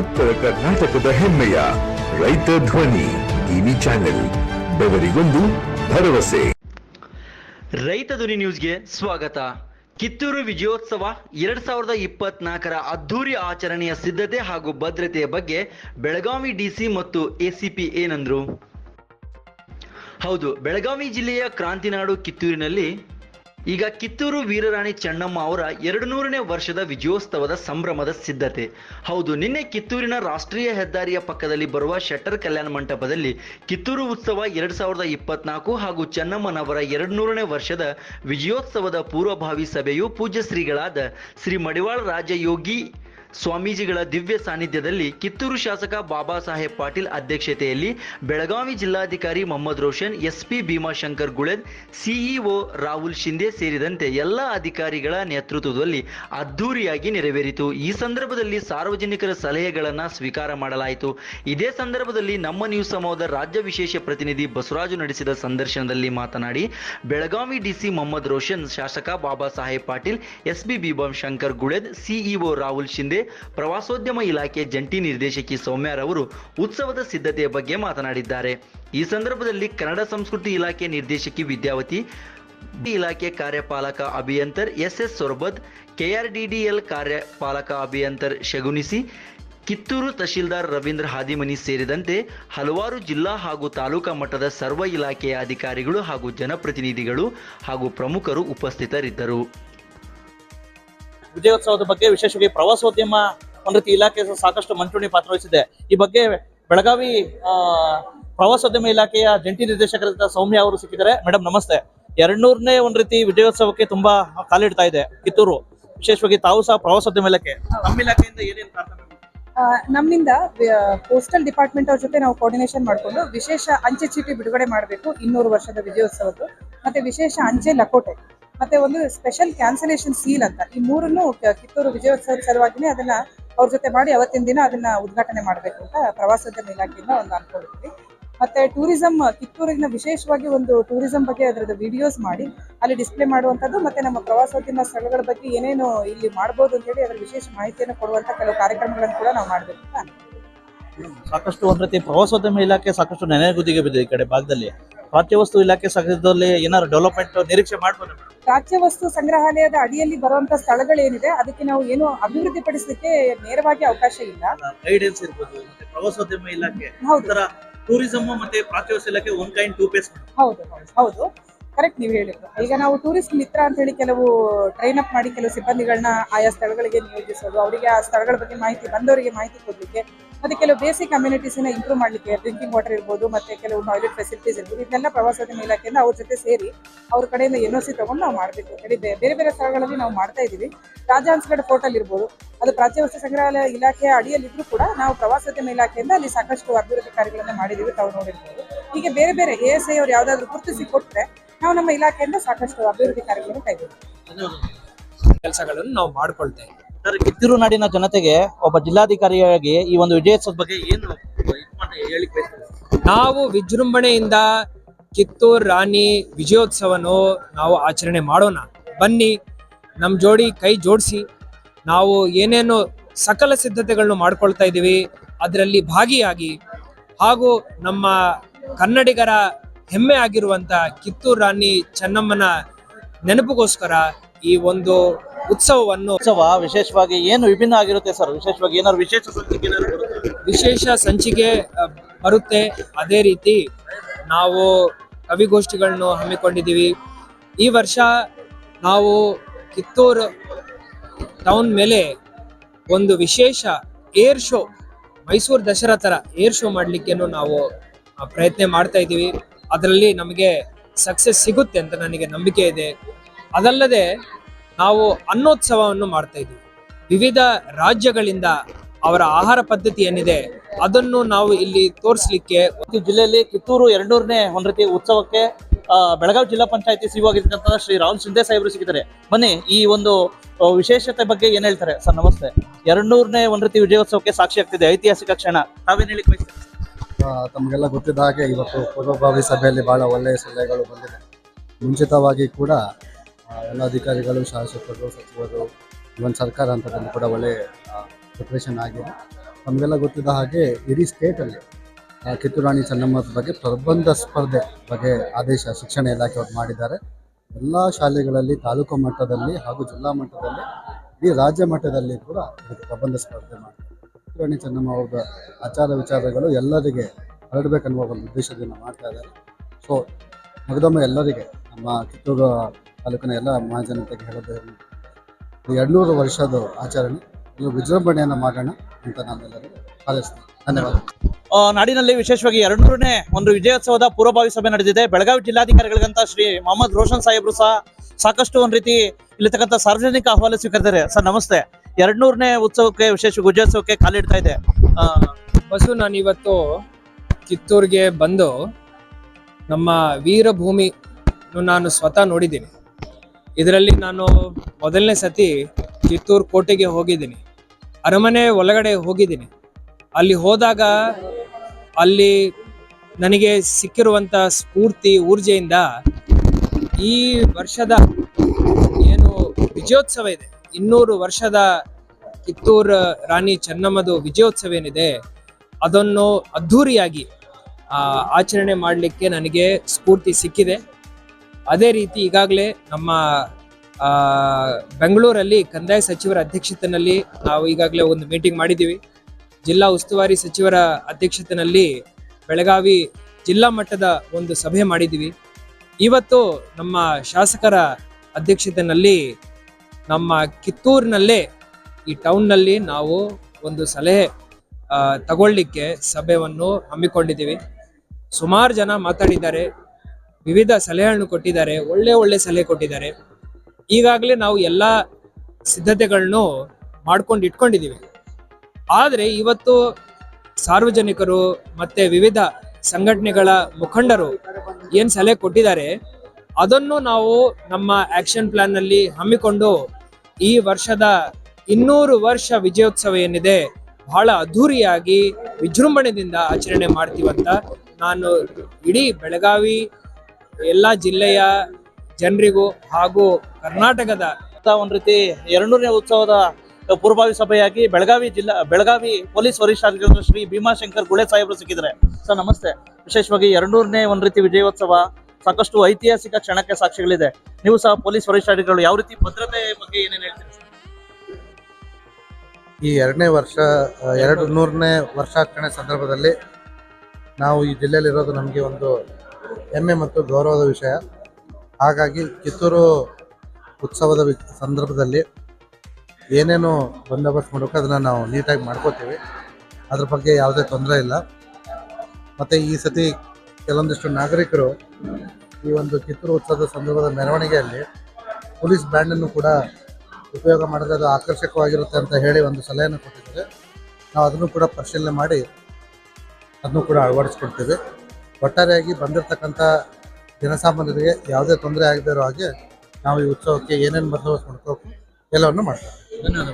ಉತ್ತರ ಕರ್ನಾಟಕದ ಹೆಮ್ಮೆಯ ರೈತ ಧ್ವನಿ ಟಿವಿ ಚಾನೆಲ್, ಬೆವರಿಗೊಂದು ಭರವಸೆ. ರೈತ ಧ್ವನಿ ನ್ಯೂಸ್ಗೆ ಸ್ವಾಗತ. ಕಿತ್ತೂರು ವಿಜಯೋತ್ಸವ ಎರಡ್ ಸಾವಿರದ ಇಪ್ಪತ್ನಾಲ್ಕರ ಅದ್ಧೂರಿ ಆಚರಣೆಯ ಸಿದ್ಧತೆ ಹಾಗೂ ಭದ್ರತೆಯ ಬಗ್ಗೆ ಬೆಳಗಾವಿ ಡಿಸಿ ಮತ್ತು ಎಸಿಪಿ ಏನಂದ್ರು? ಹೌದು, ಬೆಳಗಾವಿ ಜಿಲ್ಲೆಯ ಕ್ರಾಂತಿನಾಡು ಕಿತ್ತೂರಿನಲ್ಲಿ ಈಗ ಕಿತ್ತೂರು ವೀರರಾಣಿ ಚೆನ್ನಮ್ಮ ಅವರ ಎರಡು ನೂರನೇ ವರ್ಷದ ವಿಜಯೋತ್ಸವದ ಸಂಭ್ರಮದ ಸಿದ್ಧತೆ. ಹೌದು, ನಿನ್ನೆ ಕಿತ್ತೂರಿನ ರಾಷ್ಟ್ರೀಯ ಹೆದ್ದಾರಿಯ ಪಕ್ಕದಲ್ಲಿ ಬರುವ ಶೆಟ್ಟರ್ ಕಲ್ಯಾಣ ಮಂಟಪದಲ್ಲಿ ಕಿತ್ತೂರು ಉತ್ಸವ ಎರಡು ಸಾವಿರದ ಇಪ್ಪತ್ನಾಲ್ಕು ಹಾಗೂ ಚೆನ್ನಮ್ಮನವರ ಎರಡು ನೂರನೇ ವರ್ಷದ ವಿಜಯೋತ್ಸವದ ಪೂರ್ವಭಾವಿ ಸಭೆಯು ಪೂಜ್ಯ ಶ್ರೀಗಳಾದ ಶ್ರೀ ಮಡಿವಾಳ ರಾಜಯೋಗಿ ಸ್ವಾಮೀಜಿಗಳ ದಿವ್ಯ ಸಾನ್ನಿಧ್ಯದಲ್ಲಿ ಕಿತ್ತೂರು ಶಾಸಕ ಬಾಬಾ ಸಾಹೇಬ್ ಪಾಟೀಲ್ ಅಧ್ಯಕ್ಷತೆಯಲ್ಲಿ ಬೆಳಗಾವಿ ಜಿಲ್ಲಾಧಿಕಾರಿ ಮೊಹಮ್ಮದ್ ರೋಷನ್, ಎಸ್ಪಿ ಭೀಮಾಶಂಕರ್ ಗುಳೆದ್, ಸಿಇಒ ರಾಹುಲ್ ಶಿಂದೆ ಸೇರಿದಂತೆ ಎಲ್ಲ ಅಧಿಕಾರಿಗಳ ನೇತೃತ್ವದಲ್ಲಿ ಅದ್ದೂರಿಯಾಗಿ ನೆರವೇರಿತು. ಈ ಸಂದರ್ಭದಲ್ಲಿ ಸಾರ್ವಜನಿಕರ ಸಲಹೆಗಳನ್ನು ಸ್ವೀಕಾರ ಮಾಡಲಾಯಿತು. ಇದೇ ಸಂದರ್ಭದಲ್ಲಿ ನಮ್ಮ ನ್ಯೂಸ್ ಸಮೂಹದ ರಾಜ್ಯ ವಿಶೇಷ ಪ್ರತಿನಿಧಿ ಬಸವರಾಜು ನಡೆಸಿದ ಸಂದರ್ಶನದಲ್ಲಿ ಮಾತನಾಡಿ, ಬೆಳಗಾವಿ ಡಿಸಿ ಮೊಹಮ್ಮದ್ ರೋಷನ್, ಶಾಸಕ ಬಾಬಾ ಸಾಹೇಬ್ ಪಾಟೀಲ್, ಎಸ್ಪಿ ಭೀಮಾಶಂಕರ್ ಶಂಕರ್ ಗುಳೆದ್, ಸಿಇಒ ರಾಹುಲ್ ಶಿಂದೆ ಪ್ರವಾಸೋದ್ಯಮ ಇಲಾಖೆ ಜಂಟಿ ನಿರ್ದೇಶಕಿ ಸೌಮ್ಯರವರು ಉತ್ಸವದ ಸಿದ್ಧತೆಯ ಬಗ್ಗೆ ಮಾತನಾಡಿದ್ದಾರೆ. ಈ ಸಂದರ್ಭದಲ್ಲಿ ಕನ್ನಡ ಸಂಸ್ಕೃತಿ ಇಲಾಖೆ ನಿರ್ದೇಶಕಿ ವಿದ್ಯಾವತಿ ಇಲಾಖೆ ಕಾರ್ಯಪಾಲಕ ಅಭಿಯಂತರ್ ಎಸ್ ಎಸ್ ಸೊರಬದ್, ಕೆಆರ್ಡಿಡಿಎಲ್ ಕಾರ್ಯಪಾಲಕ ಅಭಿಯಂತರ್ ಶಗುನಿಸಿ, ಕಿತ್ತೂರು ತಹಶೀಲ್ದಾರ್ ರವೀಂದ್ರ ಹಾದಿಮನಿ ಸೇರಿದಂತೆ ಹಲವಾರು ಜಿಲ್ಲಾ ಹಾಗೂ ತಾಲೂಕಾ ಮಟ್ಟದ ಸರ್ವ ಇಲಾಖೆಯ ಅಧಿಕಾರಿಗಳು ಹಾಗೂ ಜನಪ್ರತಿನಿಧಿಗಳು ಹಾಗೂ ಪ್ರಮುಖರು ಉಪಸ್ಥಿತರಿದ್ದರು. ವಿಜಯೋತ್ಸವದ ಬಗ್ಗೆ ವಿಶೇಷವಾಗಿ ಪ್ರವಾಸೋದ್ಯಮ ಒಂದ್ ರೀತಿ ಇಲಾಖೆ ಸಾಕಷ್ಟು ಮಂಚೂಣಿ ಪಾತ್ರ ವಹಿಸಿದೆ. ಈ ಬಗ್ಗೆ ಬೆಳಗಾವಿ ಪ್ರವಾಸೋದ್ಯಮ ಇಲಾಖೆಯ ಜಂಟಿ ನಿರ್ದೇಶಕರಾದ ಸೌಮ್ಯ ಅವರು ಸಿಕ್ಕಿದ್ದಾರೆ. ಮೇಡಮ್ ನಮಸ್ತೆ. ಎರಡ್ನೂರನೇ ಒಂದ್ ರೀತಿ ವಿಜಯೋತ್ಸವಕ್ಕೆ ತುಂಬಾ ಕಾಲಿಡ್ತಾ ಇದೆ. ಕಿತ್ತೂರು, ವಿಶೇಷವಾಗಿ ತಾವು ಸಹ ಪ್ರವಾಸೋದ್ಯಮ ಇಲಾಖೆ. ನಮ್ಮ ಇಲಾಖೆಯಿಂದ ಏನೇನು ನಮ್ಮಿಂದ ಪೋಸ್ಟಲ್ ಡಿಪಾರ್ಟ್ಮೆಂಟ್ ಅವ್ರ ಜೊತೆ ನಾವು ಕೋರ್ಡಿನೇಷನ್ ಮಾಡಿಕೊಂಡು ವಿಶೇಷ ಅಂಚೆ ಚೀಟಿ ಬಿಡುಗಡೆ ಮಾಡಬೇಕು ಇನ್ನೂರು ವರ್ಷದ ವಿಜಯೋತ್ಸವದ್ದು. ಮತ್ತೆ ವಿಶೇಷ ಅಂಚೆ ಲಕೋಟೆ. ಮತ್ತೆ ಒಂದು ಸ್ಪೆಷಲ್ ಕ್ಯಾನ್ಸಲೇಷನ್ ಸೀಲ್ ಅಂತ. ಈ ಮೂರನ್ನು ಕಿತ್ತೂರು ವಿಜಯೋತ್ಸವದ ಸಲುವಾಗಿನೇ ಅದನ್ನ ಅವ್ರ ಜೊತೆ ಮಾಡಿ ಅವತ್ತಿನ ದಿನ ಅದನ್ನ ಉದ್ಘಾಟನೆ ಮಾಡಬೇಕು ಅಂತ ಪ್ರವಾಸೋದ್ಯಮ ಇಲಾಖೆಯಿಂದ ಒಂದು ಅನ್ಕೊಂಡಿದ್ವಿ. ಮತ್ತೆ ಟೂರಿಸಂ ಕಿತ್ತೂರಿನ ವಿಶೇಷವಾಗಿ ಒಂದು ಟೂರಿಸಂ ಬಗ್ಗೆ ಅದರ ವಿಡಿಯೋಸ್ ಮಾಡಿ, ಅಲ್ಲಿ ಡಿಸ್ಪ್ಲೇ ಮಾಡುವಂತದ್ದು ಮತ್ತೆ ನಮ್ಮ ಪ್ರವಾಸೋದ್ಯಮ ಸ್ಥಳಗಳ ಬಗ್ಗೆ ಏನೇನು ಇಲ್ಲಿ ಮಾಡಬಹುದು ಅಂತ ಹೇಳಿ ಅದರ ವಿಶೇಷ ಮಾಹಿತಿಯನ್ನು ಕೊಡುವಂತ ಕೆಲವು ಕಾರ್ಯಕ್ರಮಗಳನ್ನು ಕೂಡ ನಾವು ಮಾಡಬೇಕು ಸಾಕಷ್ಟು ಒಂದ್ ರೀತಿ ಪ್ರವಾಸೋದ್ಯಮ ಇಲಾಖೆ ಸಾಕಷ್ಟು ನೆನೆಗುದಿಗೆ ಬಿದ್ದಿದೆ ಈ ಕಡೆ ಭಾಗದಲ್ಲಿ. ಪ್ರಾಚ್ಯವಸ್ತು ಇಲಾಖೆ ಸಂಘದಲ್ಲಿ ಏನಾದ್ರು ಡೆವಲಪ್ಮೆಂಟ್ ನಿರೀಕ್ಷೆ ಮಾಡಬಹುದು ಪ್ರಾಚ್ಯ ವಸ್ತು ಸಂಗ್ರಹಾಲಯದ ಅಡಿಯಲ್ಲಿ ಬರುವಂತ ಸ್ಥಳಗಳೇನಿದೆ ಅದಕ್ಕೆ ನಾವು ಏನು ಅಭಿವೃದ್ಧಿ ಪಡಿಸಲಿಕ್ಕೆ ನೇರವಾಗಿ ಅವಕಾಶ ಇಲ್ಲ. ಗೈಡೆನ್ಸ್ ಇರ್ಬೋದು ಮತ್ತೆ ಪ್ರವಾಸೋದ್ಯಮ ಇಲಾಖೆ ಹೌದು. ಟೂರಿಸಂ ಮತ್ತೆ ಪ್ರಾಚ್ಯವಸ್ತು ಇಲಾಖೆ ಒನ್ ಕೈಂಡ್ ಟೂ ಪೇಸ್ ಹೌದು ಹೌದು ಹೌದು. ಕರೆಕ್ಟ್ ನೀವು ಹೇಳಿದ್ರು. ಈಗ ನಾವು ಟೂರಿಸ್ಟ್ ಮಿತ್ರ ಅಂತ ಹೇಳಿ ಕೆಲವು ಟ್ರೈನ್ ಅಪ್ ಮಾಡಿ ಕೆಲವು ಸಿಬ್ಬಂದಿಗಳನ್ನ ಆಯಾ ಸ್ಥಳಗಳಿಗೆ ನಿಯೋಜಿಸೋದು, ಅವರಿಗೆ ಆ ಸ್ಥಳಗಳ ಬಗ್ಗೆ ಮಾಹಿತಿ ಬಂದವರಿಗೆ ಮಾಹಿತಿ ಕೊಡಲಿಕ್ಕೆ, ಮತ್ತೆ ಕೆಲವು ಬೇಸಿಕ್ ಕಮ್ಯುನಿಟೀಸ್ ಇಂಪ್ರೂವ್ ಮಾಡಲಿಕ್ಕೆ ಡ್ರಿಂಕಿಂಗ್ ವಾಟರ್ ಇರ್ಬೋದು, ಮತ್ತೆ ಕೆಲವು ಟಾಯ್ಲೆಟ್ ಫೆಸಿಲಿಟೀಸ್ ಇರ್ಬೋದು, ಇದನ್ನೆಲ್ಲ ಪ್ರವಾಸೋದ್ಯಮ ಇಲಾಖೆಯಿಂದ ಅವ್ರ ಜೊತೆ ಸೇರಿ ಅವ್ರ ಕಡೆಯಿಂದ ಎನ್ ಒ ಸಿ ತಗೊಂಡು ನಾವು ಮಾಡಬೇಕು. ಬೇರೆ ಬೇರೆ ಸ್ಥಳಗಳಲ್ಲಿ ನಾವು ಮಾಡ್ತಾ ಇದ್ದೀವಿ. ರಾಜಹಂಸಗಡ ಫೋರ್ಟಲ್ ಇರ್ಬೋದು, ಅದು ಪ್ರಾಚ್ಯವಸ್ತು ಸಂಗ್ರಹಾಲಯ ಇಲಾಖೆಯ ಅಡಿಯಲ್ಲಿ ಇದ್ರೂ ಕೂಡ ನಾವು ಪ್ರವಾಸೋದ್ಯಮ ಇಲಾಖೆಯಿಂದ ಅಲ್ಲಿ ಸಾಕಷ್ಟು ಅಭಿವೃದ್ಧಿ ಕಾರ್ಯಗಳನ್ನು ಮಾಡಿದೀವಿ ತಾವು ನೋಡಿರ್ಬೋದು. ಹೀಗೆ ಬೇರೆ ಬೇರೆ ಎ ಎಸ್ ಐ ಅವ್ರು ಯಾವ್ದಾದ್ರು ಗುರುತಿಸಿ ಕೊಟ್ರೆ ನಾವು ನಮ್ಮ ಇಲಾಖೆಯಿಂದ ಸಾಕಷ್ಟು ಅಭಿವೃದ್ಧಿ ಕಾರ್ಯಗಳನ್ನು ಕೈಗೊಳ್ಳುತ್ತೇವೆ ಕೆಲಸಗಳನ್ನು ನಾವು ಮಾಡ್ಕೊಳ್ತೇವೆ ಸರ್ ಕಿತ್ತೂರು ನಾಡಿನ ಜನತೆಗೆ ಒಬ್ಬ ಜಿಲ್ಲಾಧಿಕಾರಿಯಾಗಿ ಈ ಒಂದು ವಿಜಯೋತ್ಸವದ ಬಗ್ಗೆ ಏನು ನಾವು ವಿಜೃಂಭಣೆಯಿಂದ ಕಿತ್ತೂರು ರಾಣಿ ವಿಜಯೋತ್ಸವನು ನಾವು ಆಚರಣೆ ಮಾಡೋಣ. ಬನ್ನಿ ನಮ್ಮ ಜೋಡಿ ಕೈ ಜೋಡಿಸಿ ನಾವು ಏನೇನು ಸಕಲ ಸಿದ್ಧತೆಗಳನ್ನು ಮಾಡ್ಕೊಳ್ತಾ ಇದ್ದೀವಿ ಅದರಲ್ಲಿ ಭಾಗಿಯಾಗಿ ಹಾಗೂ ನಮ್ಮ ಕನ್ನಡಿಗರ ಹೆಮ್ಮೆ ಆಗಿರುವಂತ ಕಿತ್ತೂರು ರಾಣಿ ಚೆನ್ನಮ್ಮನ ನೆನಪಿಗೋಸ್ಕರ ಈ ಒಂದು ಉತ್ಸವವನ್ನು ಉತ್ಸವ ವಿಶೇಷವಾಗಿ ಏನು ವಿಭಿನ್ನ ಆಗಿರುತ್ತೆ ಸರ್? ವಿಶೇಷವಾಗಿ ಏನಾದ್ರು ವಿಶೇಷ ಸಂಚಿಕೆ ಏನಾದ್ರು ಬರುತ್ತಾ? ವಿಶೇಷ ಸಂಚಿಕೆ ಅ, ಬರುತ್ತೆ. ಅದೇ ರೀತಿ ನಾವು ಕವಿಗೋಷ್ಠಿಗಳನ್ನು ಹಮ್ಮಿಕೊಂಡಿದ್ದೀವಿ. ಈ ವರ್ಷ ನಾವು ಕಿತ್ತೂರು ಟೌನ್ ಮೇಲೆ ಒಂದು ವಿಶೇಷ ಏರ್ ಶೋ ಮೈಸೂರು ದಸರಾ ಥರ ಏರ್ ಶೋ ಮಾಡಲಿಕ್ಕೇನು ನಾವು ಆ, ಪ್ರಯತ್ನ ಮಾಡ್ತಾ ಇದ್ದೀವಿ. ಅದರಲ್ಲಿ ನಮಗೆ ಸಕ್ಸಸ್ ಸಿಗುತ್ತೆ ಅಂತ ನನಗೆ ನಂಬಿಕೆ ಇದೆ. ಅದಲ್ಲದೆ ನಾವು ಅನ್ನೋತ್ಸವವನ್ನು ಮಾಡ್ತಾ ಇದ್ದೀವಿ. ವಿವಿಧ ರಾಜ್ಯಗಳಿಂದ ಅವರ ಆಹಾರ ಪದ್ಧತಿ ಏನಿದೆ, ಅದನ್ನು ನಾವು ಇಲ್ಲಿ ತೋರಿಸ್ಲಿಕ್ಕೆ ಜಿಲ್ಲೆಯಲ್ಲಿ ಕಿತ್ತೂರು ಎರಡ್ನೂರನೇ ಒಂದು ರೀತಿ ಉತ್ಸವಕ್ಕೆ ಬೆಳಗಾವಿ ಜಿಲ್ಲಾ ಪಂಚಾಯತಿ ಸಿಇಒ ಆಗಿರ್ತಕ್ಕಂಥ ಶ್ರೀ ರಾಹುಲ್ ಶಿಂದೆ ಸಾಹೇಬರು ಸಿಗಿದ್ದಾರೆ ಬನ್ನಿ, ಈ ಒಂದು ವಿಶೇಷತೆ ಬಗ್ಗೆ ಏನ್ ಹೇಳ್ತಾರೆ? ಸರ್, ನಮಸ್ತೆ. ಎರಡ್ನೂರನೇ ಒಂದು ರೀತಿ ವಿಜಯೋತ್ಸವಕ್ಕೆ ಸಾಕ್ಷಿ ಆಗ್ತಿದೆ ಐತಿಹಾಸಿಕ ಕ್ಷಣ. ನಾವೇನು ಹೇಳಿಕ್ ಬಯಸ್ತೀರಿ ತಮಗೆಲ್ಲ ಗೊತ್ತಿದ್ದ ಹಾಗೆ ಇವತ್ತು ಪೂರ್ವಭಾವಿ ಸಭೆಯಲ್ಲಿ ಬಹಳ ಒಳ್ಳೆಯ ಸಲಹೆಗಳು ಬಂದಿದೆ. ಮುಂಚಿತವಾಗಿ ಕೂಡ ಎಲ್ಲ ಅಧಿಕಾರಿಗಳು, ಶಾಸಕರು, ಸಚಿವರು ಇವನ್ ಸರ್ಕಾರ ಹಂತದಲ್ಲಿ ಕೂಡ ಒಳ್ಳೆ ಪ್ರಿಪ್ರೇಷನ್ ಆಗಿದೆ. ತಮಗೆಲ್ಲ ಗೊತ್ತಿದ್ದ ಹಾಗೆ ಇಡೀ ಸ್ಟೇಟಲ್ಲಿ ಅಲ್ಲಿ ಕಿತ್ತೂರು ರಾಣಿ ಚೆನ್ನಮ್ಮದ ಬಗ್ಗೆ ಪ್ರಬಂಧ ಸ್ಪರ್ಧೆ ಬಗ್ಗೆ ಆದೇಶ ಶಿಕ್ಷಣ ಇಲಾಖೆ ಇಲಾಖೆಯವರು ಮಾಡಿದ್ದಾರೆ. ಎಲ್ಲ ಶಾಲೆಗಳಲ್ಲಿ, ತಾಲೂಕು ಮಟ್ಟದಲ್ಲಿ ಹಾಗೂ ಜಿಲ್ಲಾ ಮಟ್ಟದಲ್ಲಿ, ಇಡೀ ರಾಜ್ಯ ಮಟ್ಟದಲ್ಲಿ ಕೂಡ ಪ್ರಬಂಧ ಸ್ಪರ್ಧೆ ಕಿತ್ತೂರು ರಾಣಿ ಚೆನ್ನಮ್ಮ ಅವರ ಆಚಾರ ವಿಚಾರಗಳು ಎಲ್ಲರಿಗೆ ಹರಡಬೇಕನ್ನುವ ಒಂದು ಉದ್ದೇಶದಿಂದ ಮಾಡ್ತಾ ಇದ್ದಾರೆ. ಸೊ ಮಗದಮ್ಮ ಎಲ್ಲರಿಗೆ ನಮ್ಮ ಕಿತ್ತೂರು ತಾಲೂಕಿನ ಎಲ್ಲ ಮಹಾಜನತೆಗೆ ಹೇಳೋದು ಎರಡುನೂರು ವರ್ಷದ ಆಚರಣೆ. ನೀವು ವಿಜೃಂಭಣೆಯನ್ನು ಮಾಡೋಣ ಅಂತ ನಾನೆಲ್ಲರಿಗೂ ಹಾರೈಸ್ತೇನೆ ಧನ್ಯವಾದ. ನಾಡಿನಲ್ಲಿ ವಿಶೇಷವಾಗಿ ಎರಡ್ನೂರನೇ ಒಂದು ವಿಜಯೋತ್ಸವದ ಪೂರ್ವಭಾವಿ ಸಭೆ ನಡೆದಿದೆ. ಬೆಳಗಾವಿ ಜಿಲ್ಲಾಧಿಕಾರಿಗಳಿಗಂತ ಶ್ರೀ ಮೊಹಮ್ಮದ್ ರೋಷನ್ ಸಾಹೇಬ್ರು ಸಹ ಸಾಕಷ್ಟು ಒಂದ್ ರೀತಿ ಇಲ್ಲಿರ್ತಕ್ಕಂಥ ಸಾರ್ವಜನಿಕ ಅಹವಾಲು ಸ್ವೀಕರಿಸಿದ್ದಾರೆ. ಸರ್, ನಮಸ್ತೆ. ಎರಡ್ನೂರನೇ ಉತ್ಸವಕ್ಕೆ, ವಿಶೇಷ ಗುಜೋತ್ಸವಕ್ಕೆ ಕಾಲಿಡ್ತಾ ಇದೆ. ನಾನು ನಾನಿವತ್ತು ಕಿತ್ತೂರಿಗೆ ಬಂದು ನಮ್ಮ ವೀರಭೂಮಿ ನಾನು ಸ್ವತಃ ನೋಡಿದ್ದೀನಿ. ಇದರಲ್ಲಿ ನಾನು ಮೊದಲನೇ ಸತಿ ಕಿತ್ತೂರು ಕೋಟೆಗೆ ಹೋಗಿದ್ದೀನಿ. ಅರಮನೆ ಒಳಗಡೆ ಹೋಗಿದ್ದೀನಿ. ಅಲ್ಲಿ ಹೋದಾಗ ಅಲ್ಲಿ ನನಗೆ ಸಿಕ್ಕಿರುವಂಥ ಸ್ಫೂರ್ತಿ, ಊರ್ಜೆಯಿಂದ ಈ ವರ್ಷದ ಏನು ವಿಜಯೋತ್ಸವ ಇದೆ ಇನ್ನೂರು ವರ್ಷದ ಕಿತ್ತೂರು ರಾಣಿ ಚೆನ್ನಮ್ಮದು ವಿಜಯೋತ್ಸವ ಏನಿದೆ ಅದನ್ನು ಅದ್ಧೂರಿಯಾಗಿ ಆಚರಣೆ ಮಾಡಲಿಕ್ಕೆ ನನಗೆ ಸ್ಫೂರ್ತಿ ಸಿಕ್ಕಿದೆ. ಅದೇ ರೀತಿ ಈಗಾಗಲೇ ನಮ್ಮ ಬೆಂಗಳೂರಲ್ಲಿ ಕಂದಾಯ ಸಚಿವರ ಅಧ್ಯಕ್ಷತೆಯಲ್ಲಿ ನಾವು ಈಗಾಗಲೇ ಒಂದು ಮೀಟಿಂಗ್ ಮಾಡಿದ್ದೀವಿ. ಜಿಲ್ಲಾ ಉಸ್ತುವಾರಿ ಸಚಿವರ ಅಧ್ಯಕ್ಷತೆಯಲ್ಲಿ ಬೆಳಗಾವಿ ಜಿಲ್ಲಾ ಮಟ್ಟದ ಒಂದು ಸಭೆ ಮಾಡಿದ್ದೀವಿ. ಇವತ್ತು ನಮ್ಮ ಶಾಸಕರ ಅಧ್ಯಕ್ಷತೆಯಲ್ಲಿ ನಮ್ಮ ಕಿತ್ತೂರಿನಲ್ಲೇ ಈ ಟೌನ್ನಲ್ಲಿ ನಾವು ಒಂದು ಸಲಹೆ ತಗೊಳ್ಳಿಕ್ಕೆ ಸಭೆಯನ್ನು ಹಮ್ಮಿಕೊಂಡಿದ್ದೀವಿ. ಸುಮಾರು ಜನ ಮಾತಾಡಿದ್ದಾರೆ, ವಿವಿಧ ಸಲಹೆಗಳನ್ನು ಕೊಟ್ಟಿದ್ದಾರೆ, ಒಳ್ಳೆ ಒಳ್ಳೆ ಸಲಹೆ ಕೊಟ್ಟಿದ್ದಾರೆ. ಈಗಾಗಲೇ ನಾವು ಎಲ್ಲ ಸಿದ್ಧತೆಗಳನ್ನು ಮಾಡ್ಕೊಂಡು ಇಟ್ಕೊಂಡಿದ್ದೀವಿ. ಆದರೆ ಇವತ್ತು ಸಾರ್ವಜನಿಕರು ಮತ್ತೆ ವಿವಿಧ ಸಂಘಟನೆಗಳ ಮುಖಂಡರು ಏನು ಸಲಹೆ ಕೊಟ್ಟಿದ್ದಾರೆ, ಅದನ್ನು ನಾವು ನಮ್ಮ ಆಕ್ಷನ್ ಪ್ಲಾನ್ನಲ್ಲಿ ಹಮ್ಮಿಕೊಂಡು ಈ ವರ್ಷದ ಇನ್ನೂರು ವರ್ಷ ವಿಜಯೋತ್ಸವ ಏನಿದೆ, ಬಹಳ ಅದ್ಧೂರಿಯಾಗಿ ವಿಜೃಂಭಣೆಯಿಂದ ಆಚರಣೆ ಮಾಡ್ತೀವಂತ ನಾನು ಇಡೀ ಬೆಳಗಾವಿ, ಎಲ್ಲ ಜಿಲ್ಲೆಯ ಜನರಿಗೂ ಹಾಗೂ ಕರ್ನಾಟಕದ ಒಂದು ರೀತಿ ಎರಡ್ನೂರನೇ ಉತ್ಸವದ ಪೂರ್ವಭಾವಿ ಸಭೆಯಾಗಿ ಬೆಳಗಾವಿ ಜಿಲ್ಲಾ, ಬೆಳಗಾವಿ ಪೊಲೀಸ್ ವರಿಷ್ಠಾಧಿಕಾರಿ ಶ್ರೀ ಭೀಮಾಶಂಕರ್ ಗುಳೆ ಸಾಹೇಬರು ಸಿಕ್ಕಿದ್ದಾರೆ. ಸರ್, ನಮಸ್ತೆ. ವಿಶೇಷವಾಗಿ ಎರಡ್ನೂರನೇ ಒಂದು ರೀತಿ ವಿಜಯೋತ್ಸವ ಸಾಕಷ್ಟು ಐತಿಹಾಸಿಕ ಕ್ಷಣಕ್ಕೆ ಸಾಕ್ಷಿಗಳಿದೆ. ನೀವು ಸಹ ಪೊಲೀಸ್ ವರಿಷ್ಠಾಧಿಕಾರಿಗಳು ಯಾವ ರೀತಿ ಭದ್ರತೆ ಬಗ್ಗೆ ಏನೇನು ಹೇಳ್ತೀರಿ? ಈ ಎರಡನೇ ವರ್ಷ ಎರಡು ನೂರನೇ ವರ್ಷಾಚರಣೆ ಸಂದರ್ಭದಲ್ಲಿ ನಾವು ಈ ಜಿಲ್ಲೆಯಲ್ಲಿರೋದು ನಮಗೆ ಒಂದು ಹೆಮ್ಮೆ ಮತ್ತು ಗೌರವದ ವಿಷಯ. ಹಾಗಾಗಿ ಕಿತ್ತೂರು ಉತ್ಸವದ ಸಂದರ್ಭದಲ್ಲಿ ಏನೇನು ಬಂದೋಬಸ್ತ್ ಮಾಡಬೇಕು ಅದನ್ನು ನಾವು ನೀಟಾಗಿ ಮಾಡ್ಕೋತೀವಿ. ಅದ್ರ ಬಗ್ಗೆ ಯಾವುದೇ ತೊಂದರೆ ಇಲ್ಲ. ಮತ್ತು ಈ ಸತಿ ಕೆಲವೊಂದಿಷ್ಟು ನಾಗರಿಕರು ಈ ಒಂದು ಕಿತ್ತೂರು ಉತ್ಸವದ ಸಂದರ್ಭದ ಮೆರವಣಿಗೆಯಲ್ಲಿ ಪೊಲೀಸ್ ಬ್ಯಾಂಡನ್ನು ಕೂಡ ಉಪಯೋಗ ಮಾಡಿದ್ರೆ ಅದು ಆಕರ್ಷಕವಾಗಿರುತ್ತೆ ಅಂತ ಹೇಳಿ ಒಂದು ಸಲಹೆಯನ್ನು ಕೊಟ್ಟಿದ್ದಾರೆ. ನಾವು ಅದನ್ನು ಕೂಡ ಪರಿಶೀಲನೆ ಮಾಡಿ ಅದನ್ನು ಕೂಡ ಅಳವಡಿಸ್ಕೊಡ್ತೀವಿ ಒಟ್ಟಾರೆಯಾಗಿ ಬಂದಿರತಕ್ಕಂಥ ಜನಸಾಮಾನ್ಯರಿಗೆ ಯಾವುದೇ ತೊಂದರೆ ಆಗದೇ ಇರೋ ಹಾಗೆ ನಾವು ಈ ಉತ್ಸವಕ್ಕೆ ಏನೇನು ಬಂದೋಬಸ್ತ್ ಮಾಡ್ಕೋಬೇಕು ಎಲ್ಲವನ್ನು ಮಾಡ್ತೀವಿ.